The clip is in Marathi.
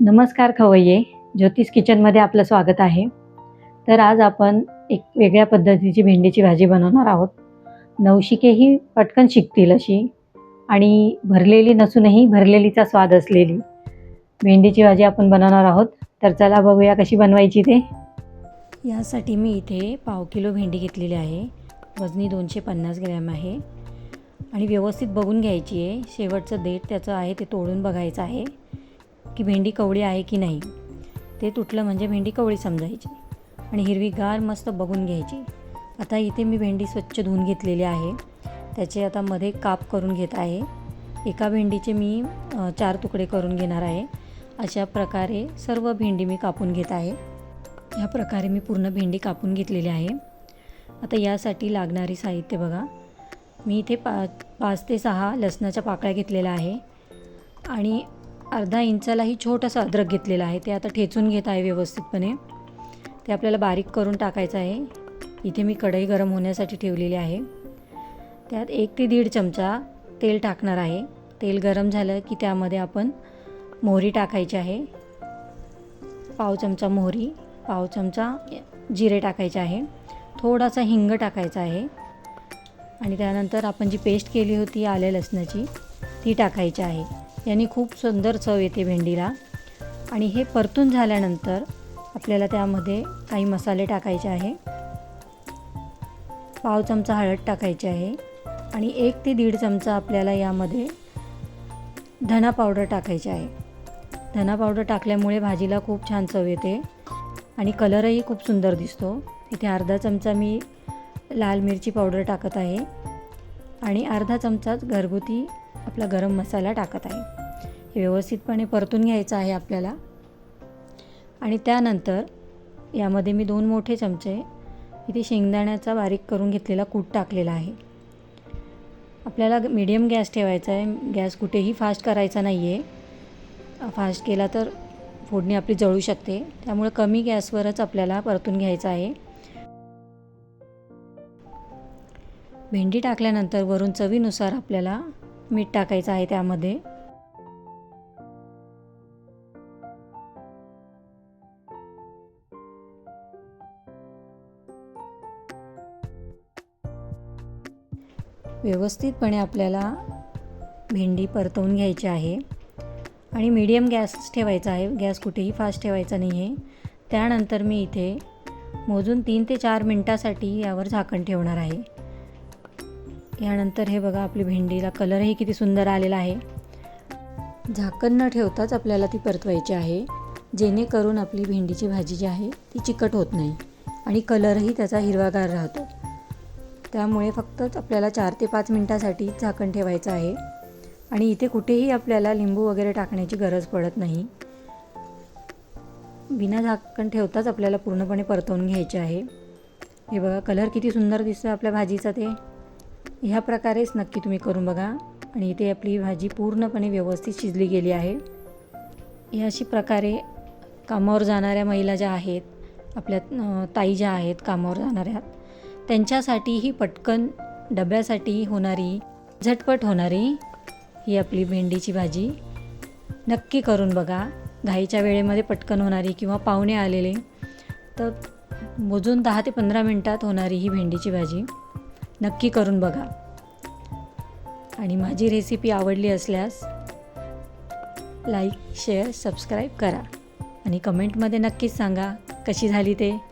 नमस्कार खवय्ये ज्योतिष किचनमध्ये आपलं स्वागत आहे. तर आज आपण एक वेगळ्या पद्धतीची भेंडीची भाजी बनवणार आहोत. नवशिकेही पटकन शिकतील अशी आणि भरलेली नसूनही भरलेलीचा स्वाद असलेली भेंडीची भाजी आपण बनवणार आहोत. तर चला बघूया कशी बनवायची ते. यासाठी मी इथे पाव किलो भेंडी घेतलेली आहे. वजनी दोनशे पन्नास ग्रॅम आहे. आणि व्यवस्थित बघून घ्यायची आहे. शेवटचं देठ त्याचं आहे ते तोडून बघायचं आहे. की भेंडी कवळी आहे की नाही? ते तुटलं म्हणजे भेंडी कवळी समजायची आणि हिरवीगार मस्त बघून घ्यायची. आता इथे मी भेंडी स्वच्छ धुवून घेतलेली आहे. त्याचे आता मध्ये काप करून घेत आहे. एका भेंडीचे मी चार तुकडे करून घेणार आहे. अशा प्रकारे सर्व भेंडी मी कापून घेत आहे. ह्या प्रकारे मी पूर्ण भेंडी कापून घेतलेली आहे. आता यासाठी लागणारी साहित्य बघा. मी इथे पा पाच ते सहा लसणाच्या पाकळ्या घेतलेल्या आहे. आणि अर्धा इंचालाही छोटासा अद्रक घेतलेलं आहे. ते आता ठेचून घेत आहे व्यवस्थितपणे. ते आपल्याला बारीक करून टाकायचं आहे. इथे मी कढई गरम होण्यासाठी ठेवलेली आहे. त्यात एक ते दीड चमचा तेल टाकणार आहे. तेल गरम झालं की त्यामध्ये आपण मोहरी टाकायची आहे. पाव चमचा मोहरी पाव चमचा जिरे टाकायचे आहे. थोडासा हिंग टाकायचा आहे. आणि त्यानंतर आपण जी पेस्ट केली होती आल्या लसणाची ती टाकायची आहे. यांनी खूप सुंदर चव येते भेंडीला. आणि हे परतून झाल्यानंतर आपल्याला त्यामध्ये काही मसाले टाकायचे आहे. पाव चमचा हळद टाकायची आहे. आणि एक ते दीड चमचा आपल्याला यामध्ये धना पावडर टाकायची आहे. धना पावडर टाकल्यामुळे भाजीला खूप छान चव येते. आणि कलरही खूप सुंदर दिसतो. इथे अर्धा चमचा मी लाल मिरची पावडर टाकत आहे. आणि अर्धा चमचाच घरगुती आपला गरम मसाला टाकत आहे. हे व्यवस्थितपणे परतून घ्यायचं आहे आपल्याला. आणि त्यानंतर यामध्ये मी दोन मोठे चमचे इथे शेंगदाण्याचा बारीक करून घेतलेला कूट टाकलेला आहे. आपल्याला मीडियम गॅस ठेवायचा आहे. गॅस कुठेही फास्ट करायचा नाही आहे फास्ट केला तर फोडणी आपली जळू शकते. त्यामुळे कमी गॅसवरच आपल्याला परतून घ्यायचं आहे. भेंडी टाकल्यानंतर वरून चवीनुसार आपल्याला मीठ टाकायचं आहे त्यामध्ये. व्यवस्थितपणे आपल्याला भेंडी परतवून घ्यायची आहे. आणि मीडियम गॅस ठेवायचा आहे. गॅस कुठेही फास्ट ठेवायचा नाही आहे त्यानंतर मी इथे मोजून तीन ते चार मिनटासाठी यावर झाकण ठेवणार आहे. यानंतर हे बघा आपली भेंडीला कलरही किती सुंदर आलेला आहे. झाकण न ठेवताच आपल्याला ती परतवायची आहे. जेणेकरून आपली भेंडीची भाजी जी आहे ती चिकट होत नाही आणि कलरही त्याचा हिरवागार राहतो. त्यामुळे फक्तच आपल्याला चार ते पाच मिनटासाठी झाकण ठेवायचं आहे. आणि इथे कुठेही आपल्याला लिंबू वगैरे टाकण्याची गरज पडत नाही. बिना झाकण ठेवताच आपल्याला पूर्णपणे परतवून घ्यायचे आहे. हे बघा कलर किती सुंदर दिसतो आपल्या भाजीचा ते. ह्या प्रकारेच नक्की तुम्ही करून बघा. आणि इथे आपली भाजी पूर्णपणे व्यवस्थित शिजली गेली आहे. ही अशी प्रकारे कामावर जाणाऱ्या महिला ज्या आहेत आपल्या ताई ज्या आहेत कामावर जाणाऱ्या त्यांच्यासाठी ही पटकन डब्यासाठी होणारी झटपट होणारी ही आपली भेंडीची भाजी नक्की करून बघा. घाईच्या वेळेमध्ये पटकन होणारी किंवा पाहुणे आलेले तर मोजून दहा ते पंधरा मिनटात होणारी ही भेंडीची भाजी. नक्की करून बघा. आणि माझी रेसिपी आवडली असल्यास लाईक शेअर सबस्क्राईब करा. आणि कमेंटमध्ये नक्कीच सांगा कशी झाली ते.